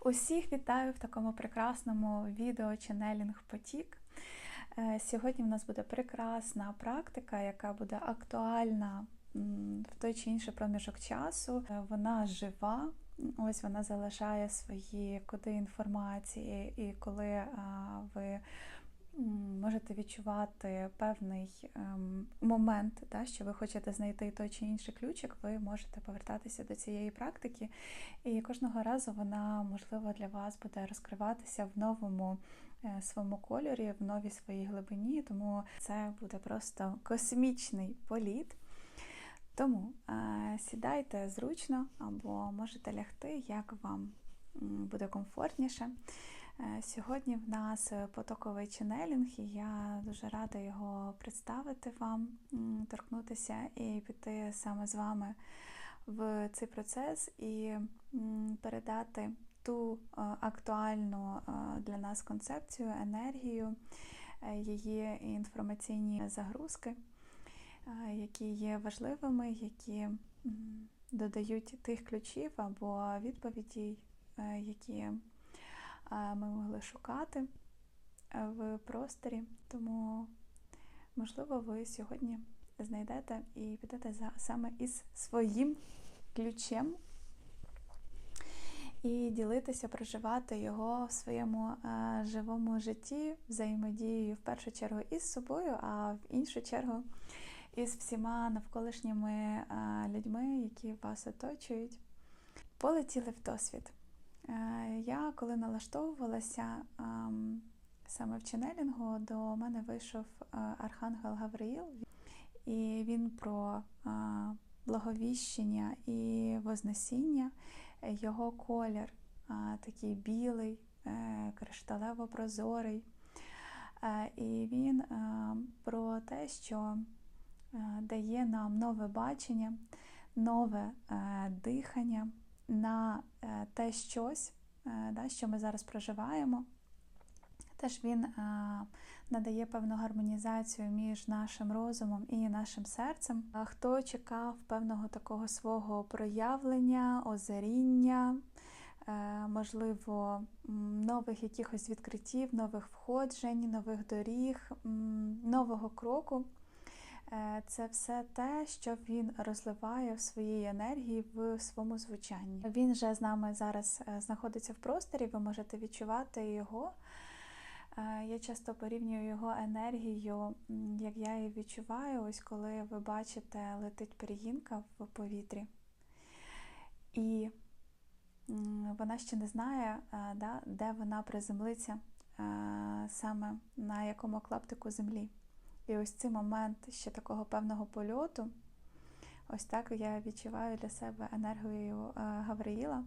Усіх вітаю в такому прекрасному відео Ченелінг Потік. Е, Сьогодні в нас буде прекрасна практика, яка буде актуальна в той чи інший проміжок часу. Е, Вона жива. Ось вона залишає свої коди інформації, і коли ви можете відчувати певний ем, момент, да, що ви хочете знайти той чи інший ключик, ви можете повертатися до цієї практики, і кожного разу вона, можливо, для вас буде розкриватися в новому е, своєму кольорі, в новій своїй глибині, тому це буде просто космічний політ. Тому е, сідайте зручно або можете лягти, як вам буде комфортніше. Е, Сьогодні в нас потоковий ченелінг, і я дуже рада його представити вам, торкнутися і піти саме з вами в цей процес і передати ту е, актуальну е, для нас концепцію, енергію, е, її інформаційні загрузки, е, які є важливими, які додають тих ключів або відповідей, е, які е, ми могли шукати е, в просторі. Тому, можливо, ви сьогодні знайдете і підете за саме із своїм ключем і ділитися, проживати його в своєму е, живому житті, взаємодією в першу чергу із собою, а в іншу чергу із всіма навколишніми е, людьми, які вас оточують. Полетіли в досвід. Е, Я коли налаштовувалася саме в ченелінгу, до мене вийшов е, Архангел Гавриїл, і він про е, благовіщення і вознесіння. Його колір такий білий, кришталево-прозорий. І він про те, що дає нам нове бачення, нове дихання на е, те щось, е, да, що ми зараз проживаємо. Теж він е, надає певну гармонізацію між нашим розумом і нашим серцем. А Хто чекав певного такого свого проявлення, озаріння, можливо, нових якихось відкриттів, нових входжень, нових доріг, нового кроку. Е, Це все те, що він розливає в своїй енергії в своєму звучанні. Він вже з нами зараз е, знаходиться в просторі, ви можете відчувати його. Е, Я часто порівнюю його енергію, як я її відчуваю, ось коли ви бачите, летить пір'їнка в повітрі. І вона ще не знає, де вона приземлиться саме на якому клаптику землі. І ось цей момент ще такого певного польоту, ось так я відчуваю для себе енергію е, Гавриїла.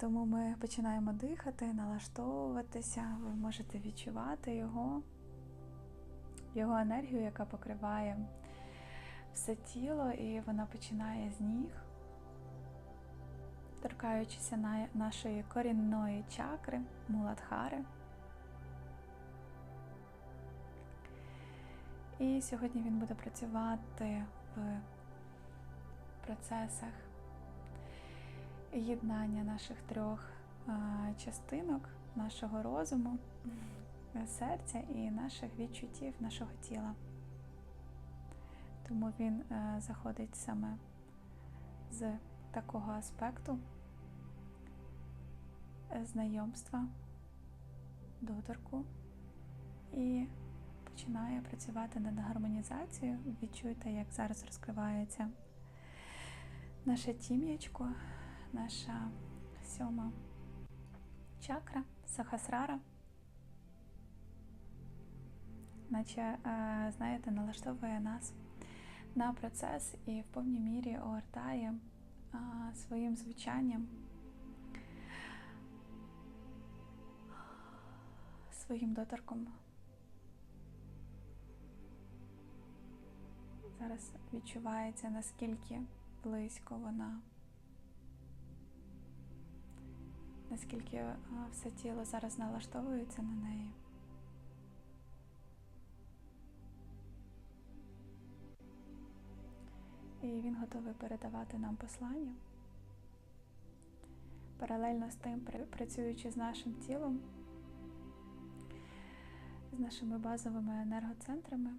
Тому ми починаємо дихати, налаштовуватися, ви можете відчувати його, його енергію, яка покриває все тіло, і вона починає з ніг, торкаючися на нашої корінної чакри, муладхари. І сьогодні він буде працювати в процесах єднання наших трьох частинок, нашого розуму, серця і наших відчуттів, нашого тіла. Тому він е, заходить саме з такого аспекту знайомства, доторку і починає працювати над гармонізацією. Відчуйте, як зараз розкривається наше тім'ячко, наша сьома чакра, сахасрара. Наче, е, знаєте, налаштовує нас на процес і в повній мірі огортає своїм звучанням, своїм доторком. Зараз відчувається, наскільки близько вона, наскільки все тіло зараз налаштовується на неї. І він готовий передавати нам послання. паралельно з тим, працюючи з нашим тілом, з нашими базовими енергоцентрами.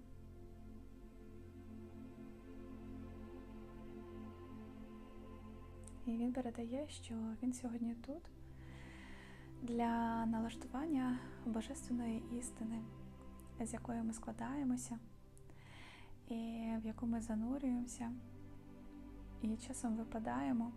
І він передає, що він сьогодні тут для налаштування божественної істини, з якою ми складаємося, і в яку ми занурюємося, і часом випадаємо.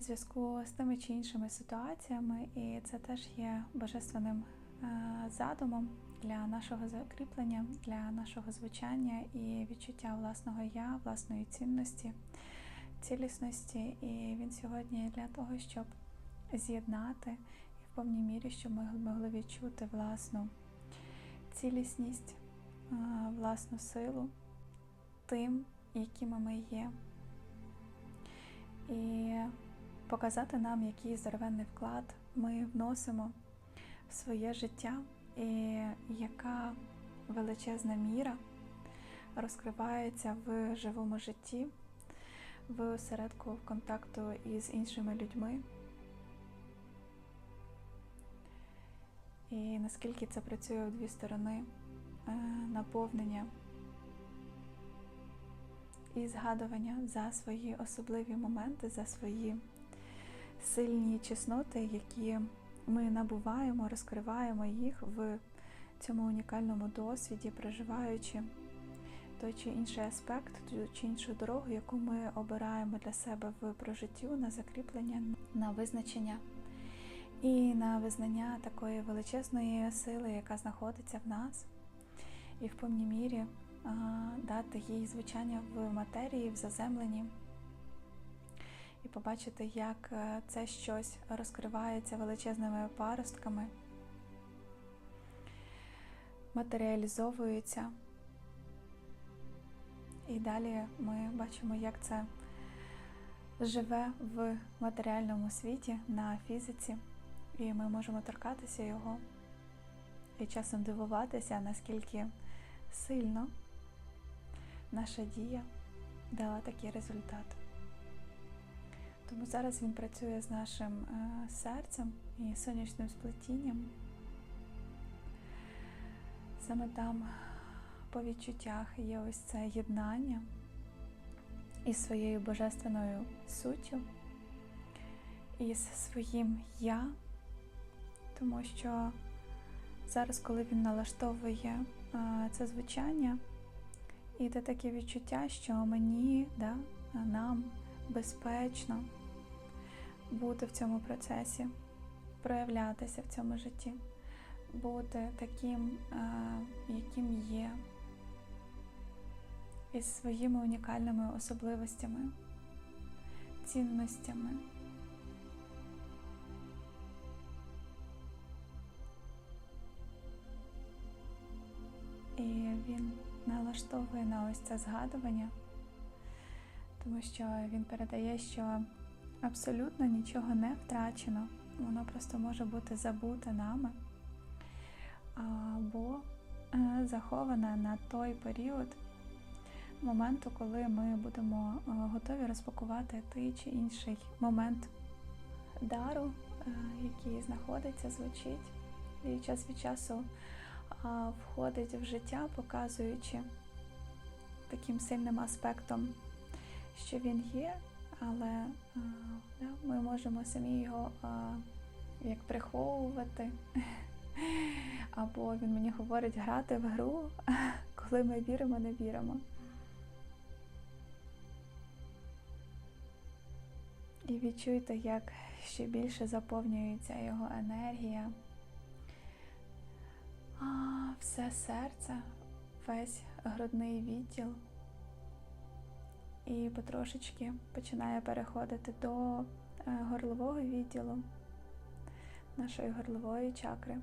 В зв'язку з тими чи іншими ситуаціями, і це теж є божественним е, задумом для нашого закріплення, для нашого звучання і відчуття власного я, власної цінності, цілісності. І він сьогодні для того, щоб з'єднати і в повній мірі, щоб ми могли відчути власну цілісність, власну силу тим, якими ми є. І показати нам, який здоровенний вклад ми вносимо в своє життя, і яка величезна міра розкривається в живому житті, в осередку в контакту із іншими людьми. І наскільки це працює у дві сторони е, наповнення і згадування за свої особливі моменти, за свої сильні чесноти, які ми набуваємо, розкриваємо їх в цьому унікальному досвіді, проживаючи той чи інший аспект, ту чи іншу дорогу, яку ми обираємо для себе в прожиттю на закріплення, на визначення. І на визнання такої величезної сили, яка знаходиться в нас, і в повній мірі дати їй звучання в матерії, в заземленні, і побачити, як е, це щось розкривається величезними паростками, матеріалізовується. І далі ми бачимо, як це живе в матеріальному світі на фізиці, і ми можемо торкатися його і часом дивуватися, наскільки сильно наша дія дала такий результат. Тому зараз він працює з нашим е, серцем і сонячним сплетінням. Саме там по відчуттях є ось це єднання із своєю божественною суттю, із своїм я, тому що зараз, коли він налаштовує це звучання, іде таке відчуття, що мені, да, нам безпечно бути в цьому процесі, проявлятися в цьому житті, бути таким, яким є, із своїми унікальними особливостями, цінностями. І він налаштовує на ось це згадування, тому що він передає, що абсолютно нічого не втрачено, воно просто може бути забуте нами або е, заховане на той період моменту, коли ми будемо е, готові розпакувати той чи інший момент дару, е, який знаходиться, звучить і час від часу входить в життя, показуючи таким сильним аспектом, що він є, але да, ми можемо самі його як приховувати. Або він мені говорить грати в гру, коли ми віримо, не віримо. І відчуйте, як ще більше заповнюється його енергія, а, все серце, весь грудний відділ. І потрошечки починає переходити до е, горлового відділу, нашої горлової чакри.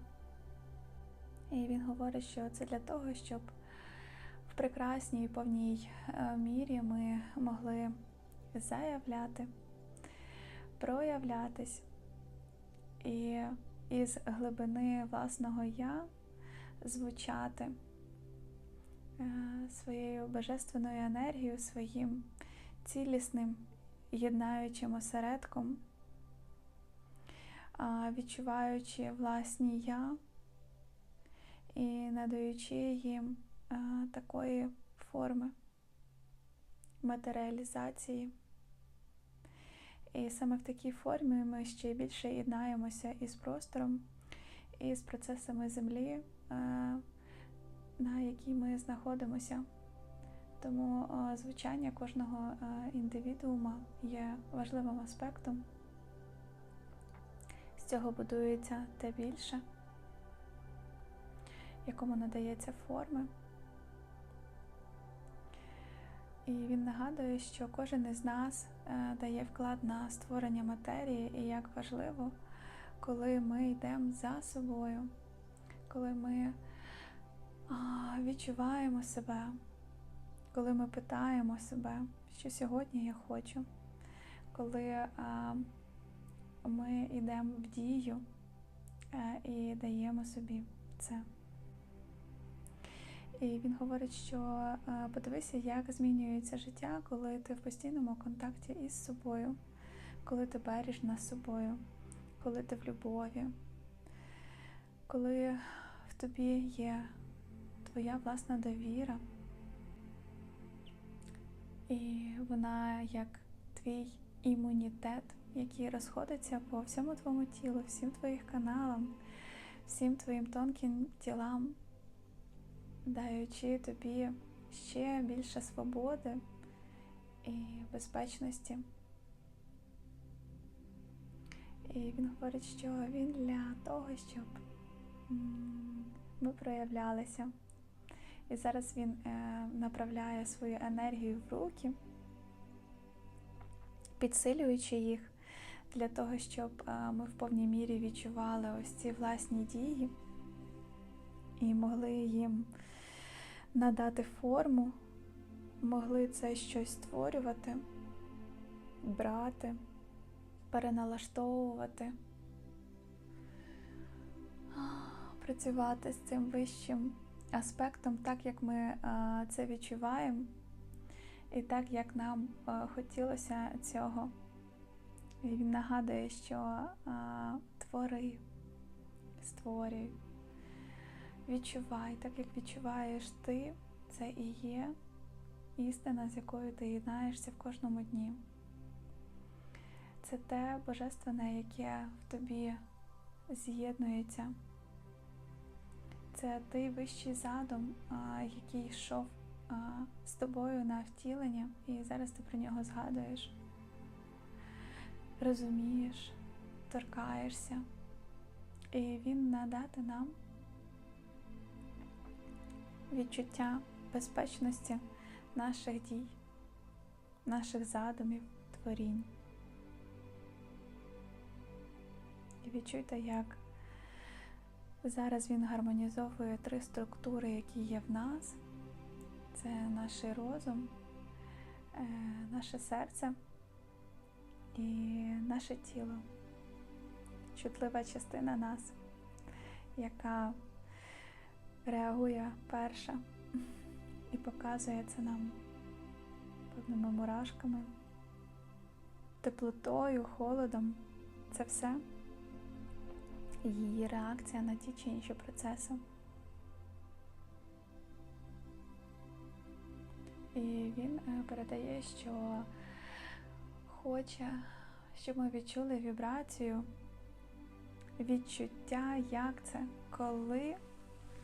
І він говорить, що це для того, щоб в прекрасній і повній е, мірі ми могли заявляти, проявлятись і із глибини власного я звучати е, своєю божественною енергією, своїм цілісним єднаючим осередком відчуваючи власні я і надаючи їм такої форми матеріалізації. І саме в такій формі ми ще більше єднаємося із простором, і з процесами землі, на якій ми знаходимося. Тому звучання кожного індивідуума є важливим аспектом. З цього будується те більше, якому надається форми. І він нагадує, що кожен із нас е, дає вклад на створення матерії, і як важливо, коли ми йдемо за собою, коли ми відчуваємо себе, коли ми питаємо себе, що сьогодні я хочу, коли ми йдемо в дію е, і даємо собі це. І він говорить, що е, подивися, як змінюється життя, коли ти в постійному контакті із собою, коли ти бережна з собою, коли ти в любові, коли в тобі є твоя власна довіра, і вона як твій імунітет, який розходиться по всьому твоєму тілу, всім твоїх каналам, всім твоїм тонким тілам даючи тобі ще більше свободи і безпечності. І він говорить, що він для того, щоб ми проявлялися. І зараз він е, направляє свою енергію в руки, підсилюючи їх для того, щоб е, ми в повній мірі відчували ось ці власні дії і могли їм надати форму, могли це щось створювати, брати, переналаштовувати, працювати з цим вищим аспектом, так як ми це відчуваємо, і так, як нам хотілося цього. І він нагадує, що твори, створюй. Відчувай, так як відчуваєш ти, це і є істина, з якою ти єднаєшся в кожному дні. Це те божественне, яке в тобі з'єднується. Це той вищий задум, який йшов з тобою на втілення, і зараз ти про нього згадуєш, розумієш, торкаєшся, і він надати нам відчуття безпечності наших дій, наших задумів, творінь. І відчуйте, як зараз він гармонізовує три структури, які є в нас. Це наш розум, е, наше серце і наше тіло, чутлива частина нас, яка реагує перша і показує це нам певними мурашками, теплотою, холодом. Це все її реакція на ті чи інші процеси. І він е, передає, що хоче, щоб ми відчули вібрацію, відчуття, як це, коли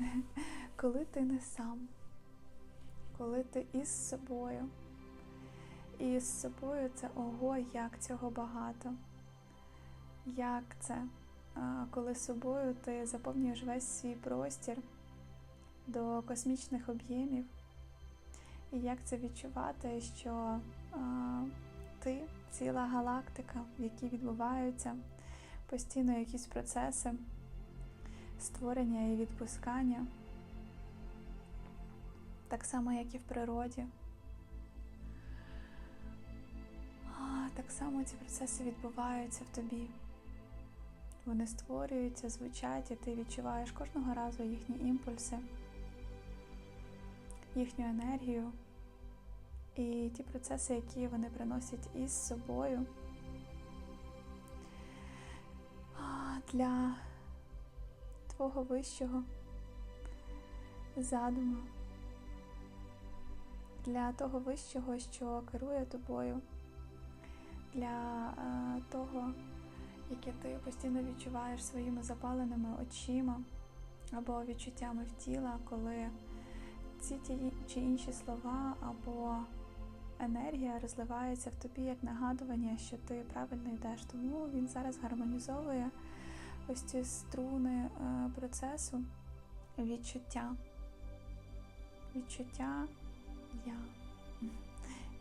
коли ти не сам, коли ти із собою. І з собою це ого, як цього багато. Як це, коли з собою ти заповнюєш весь свій простір до космічних об'ємів, і як це відчувати, що а, ти ціла галактика, в якій відбуваються постійно якісь процеси створення і відпускання, так само, як і в природі. Так само ці процеси відбуваються в тобі. Вони створюються, звучать, і ти відчуваєш кожного разу їхні імпульси, їхню енергію і ті процеси, які вони приносять із собою для твого вищого задуму, для того вищого, що керує тобою, для е, того, яке ти постійно відчуваєш своїми запаленими очима або відчуттями в тіла, коли ці ті чи інші слова або енергія розливається в тобі як нагадування, що ти правильно йдеш. Тому він зараз гармонізовує ось ці струни е, процесу відчуття. Відчуття я.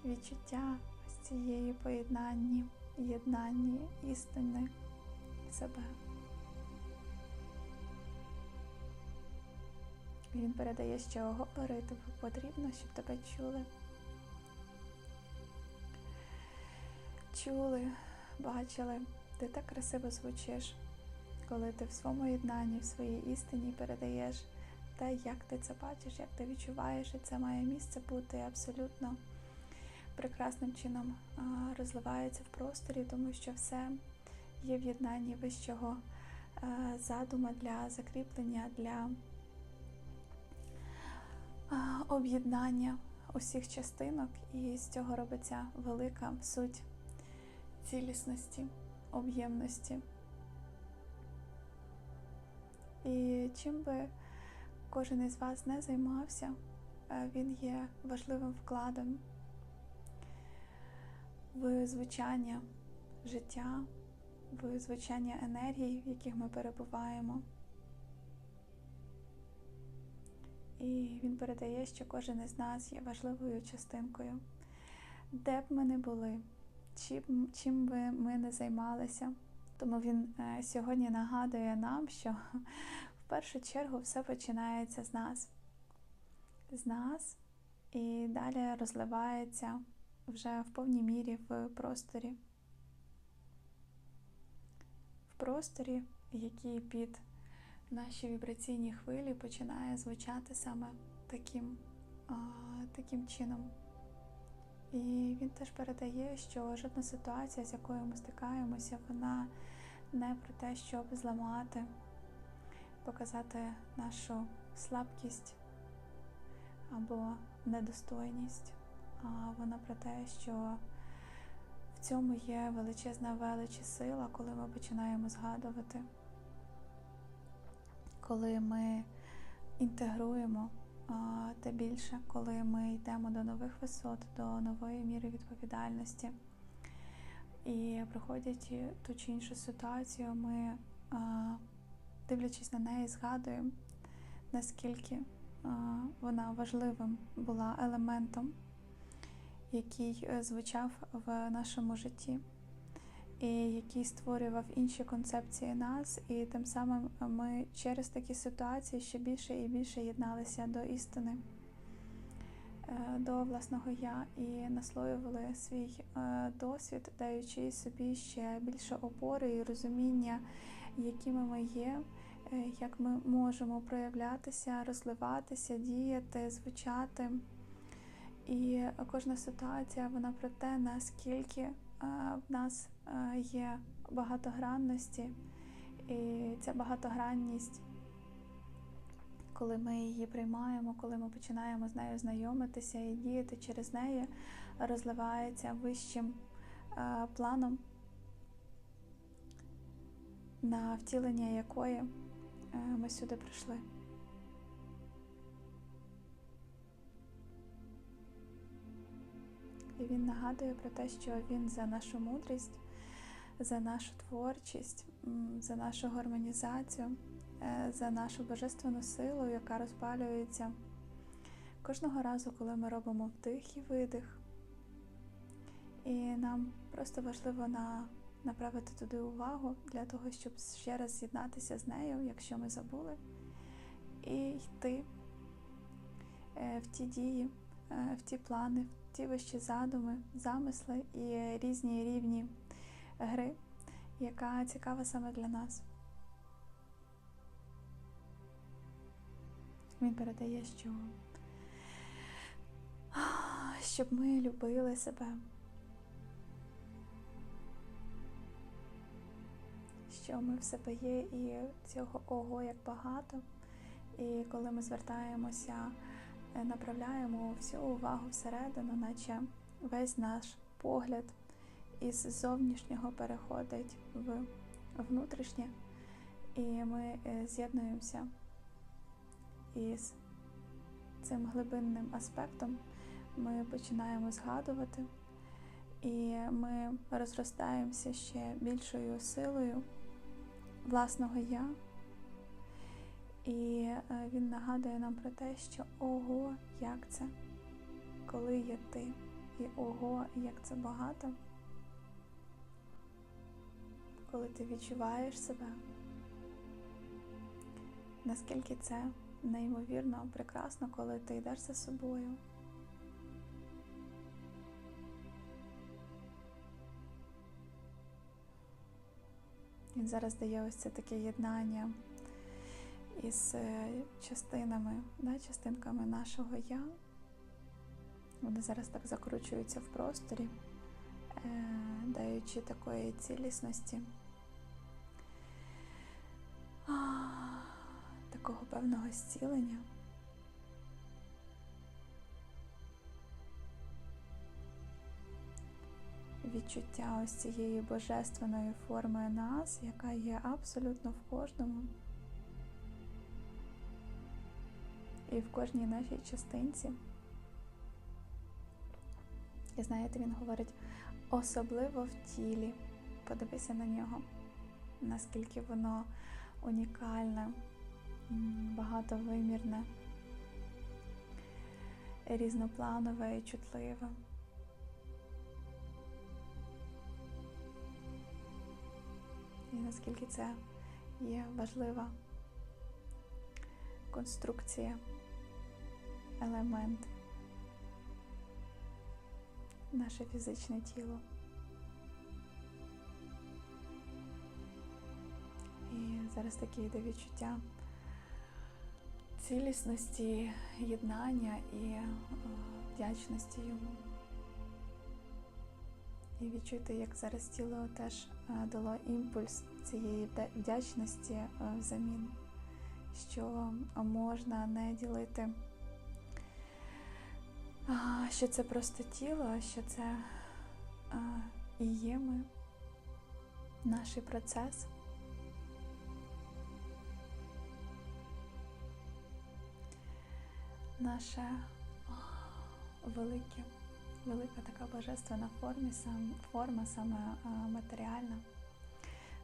Відчуття ось цієї поєднанні, єднанні істини себе. Він передає, що говорити потрібно, щоб тебе чули. Чули, бачили, ти так красиво звучиш, коли ти в своєму єднанні, в своїй істині передаєш те, як ти це бачиш, як ти відчуваєш, і це має місце бути абсолютно прекрасним чином розливається в просторі, тому що все є в єднанні вищого задума для закріплення, для об'єднання усіх частинок, і з цього робиться велика суть цілісності, об'ємності. І чим би кожен із вас не займався, він є важливим вкладом в звучання життя, в звучання енергії, в яких ми перебуваємо. І він передає, що кожен із нас є важливою частинкою, де б ми не були, чим би ми не займалися. Тому він е, сьогодні нагадує нам, що в першу чергу все починається з нас, з нас і далі розливається вже в повній мірі в просторі. В просторі, який під наші вібраційні хвилі починає звучати саме таким, а, таким чином. І він теж передає, що жодна ситуація, з якою ми стикаємося, вона не про те, щоб зламати, показати нашу слабкість або недостойність, а вона про те, що в цьому є величезна велич і сила, коли ми починаємо згадувати коли ми інтегруємо те більше, коли ми йдемо до нових висот, до нової міри відповідальності. І проходячи ту чи іншу ситуацію, ми, дивлячись на неї, згадуємо, наскільки вона важливим була елементом, який е, звучав в нашому житті і який створював інші концепції нас, і тим самим ми через такі ситуації ще більше і більше єдналися до істини, до власного я і наслоювали свій е, досвід, даючи собі ще більше опори і розуміння, якими ми є. Е, як ми можемо проявлятися, розливатися, діяти, звучати. І кожна ситуація вона про те, наскільки в нас є багатогранності, і ця багатогранність, коли ми її приймаємо, коли ми починаємо з нею знайомитися і діяти через неї, розливається вищим планом, на втілення якої ми сюди прийшли. І він нагадує про те, що він за нашу мудрість, за нашу творчість, за нашу гармонізацію, е, за нашу божественну силу, яка розпалюється кожного разу, коли ми робимо вдих і видих. І нам просто важливо на, направити туди увагу для того, щоб ще раз з'єднатися з нею, якщо ми забули, і йти е, в ті дії, е, в ті плани в ті вищі задуми, замисли і різні рівні гри, яка цікава саме для нас. Він передає, що щоб ми любили себе, що ми в себе є, і цього ого як багато. І коли ми звертаємося, е, направляємо всю увагу всередину, наче весь наш погляд із зовнішнього переходить в внутрішнє, і ми е, з'єднуємося із цим глибинним аспектом, ми починаємо згадувати, і ми розростаємося ще більшою силою власного я. І е, він нагадує нам про те, що ого, як це, коли є ти, і ого, як це багато, коли ти відчуваєш себе, наскільки це неймовірно прекрасно, коли ти йдеш за собою. Він зараз дає ось це таке єднання із е, частинами, да, частинками нашого я. Вони зараз так закручуються в просторі, е, даючи такої цілісності, такого певного зцілення. Відчуття ось цієї божественної форми нас, яка є абсолютно в кожному. і в кожній нашій частинці. І знаєте, він говорить особливо в тілі. Подивися на нього, наскільки воно унікальне, багатовимірне, різнопланове і чутливе. І наскільки це є важлива конструкція елемент, наше фізичне тіло. І зараз таке йде відчуття цілісності, єднання і е, вдячності йому. І відчути, як зараз тіло теж е, дало імпульс цієї вдячності е, взамін, що можна не ділити що це просто тіло, що це і є ми, наш процес. Наша велике, велика така божественна форма, сам, форма саме матеріальна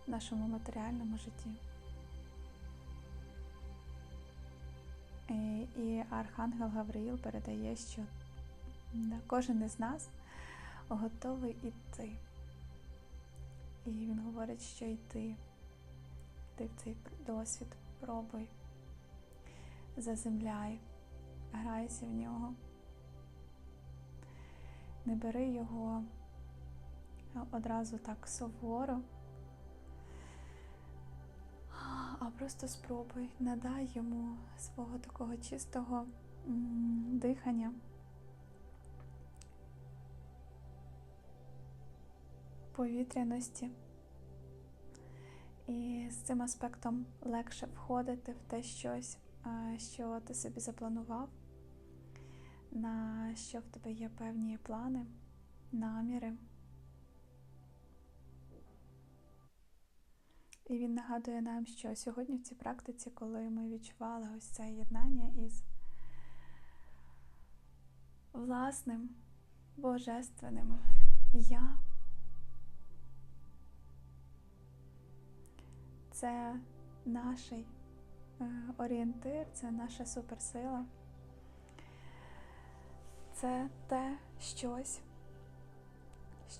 в нашому матеріальному житті. І, і Архангел Гавриїл передає, що Кожен із нас готовий іти. І він говорить, що йти, ти в цей досвід, пробуй, заземляй, грайся в нього. Не бери його одразу так суворо, а просто спробуй, надай йому свого такого чистого дихання. повітряності. І з цим аспектом легше входити в те щось, що ти собі запланував, на що в тебе є певні плани, наміри. І він нагадує нам, що сьогодні в цій практиці, коли ми відчували ось це єднання із власним божественним я. це наш е, орієнтир, це наша суперсила. Це те щось,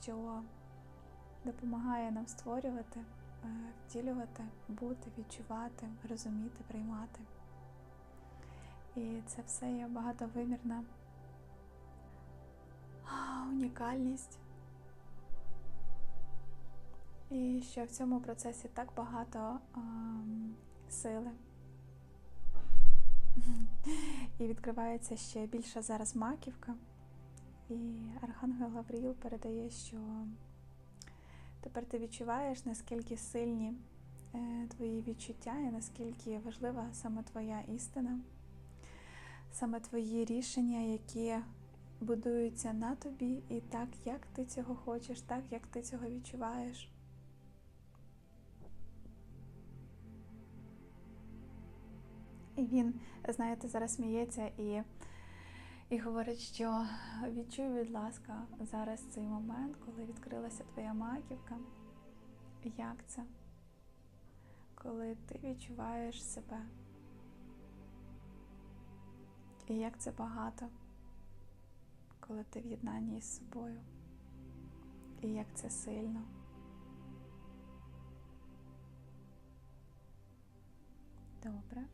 що допомагає нам створювати, е, втілювати, бути, відчувати, розуміти, приймати. І це все є багатовимірна унікальність. І що в цьому процесі так багато а, сили. І відкривається ще більша зараз маківка. І Архангел Гавріл передає, що тепер ти відчуваєш, наскільки сильні е, твої відчуття і наскільки важлива саме твоя істина, саме твої рішення, які будуються на тобі і так, як ти цього хочеш, так, як ти цього відчуваєш. І він, знаєте, зараз сміється і, і говорить, що відчуй, будь ласка, зараз цей момент, коли відкрилася твоя маківка. Як це? Коли ти відчуваєш себе. І як це багато, коли ти в єднанні з собою. І як це сильно. Добре.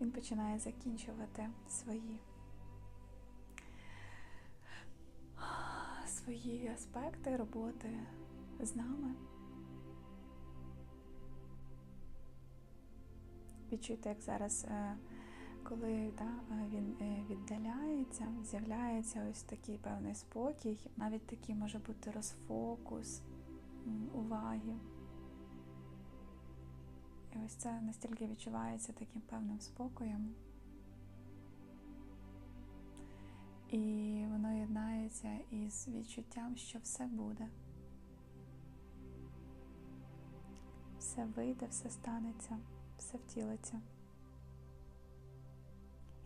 Він починає закінчувати свої свої аспекти роботи з нами. Відчуйте, як зараз, е, коли да, він е, віддаляється, з'являється ось такий певний спокій, навіть такий може бути розфокус уваги. І ось це настільки відчувається таким певним спокоєм. І воно єднається із відчуттям, що все буде. Все вийде, все станеться, все втілиться.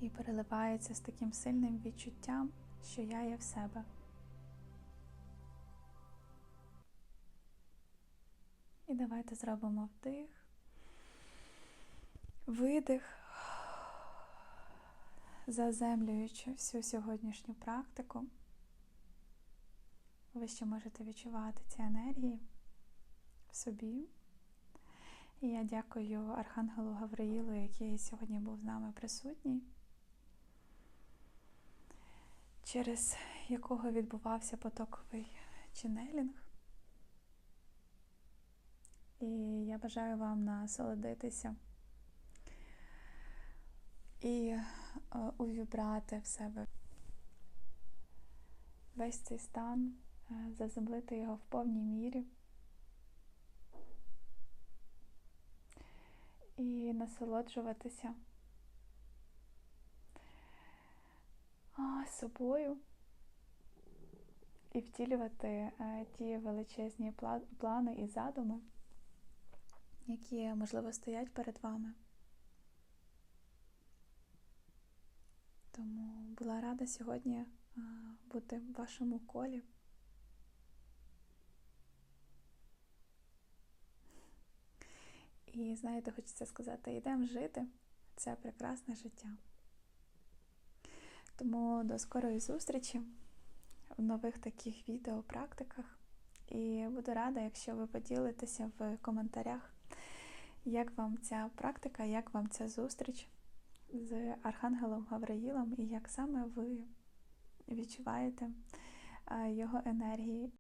І переливається з таким сильним відчуттям, що я є в себе. І давайте зробимо вдих, видих заземлюючи всю сьогоднішню практику, ви ще можете відчувати ці енергії в собі. І я дякую Архангелу Гавриїлу, який сьогодні був з нами присутній, через якого відбувався потоковий ченелінг. І я бажаю вам насолодитися і увібрати в себе весь цей стан, заземлити його в повній мірі і насолоджуватися собою і втілювати ті величезні плани і задуми, які, можливо, стоять перед вами. Тому була рада сьогодні бути в вашому колі. І знаєте, хочеться сказати, йдемо жити. Це прекрасне життя. Тому до скорої зустрічі в нових таких відео практиках. І буду рада, якщо ви поділитеся в коментарях, як вам ця практика, як вам ця зустріч з Архангелом Гавраїлом і як саме ви відчуваєте його енергії.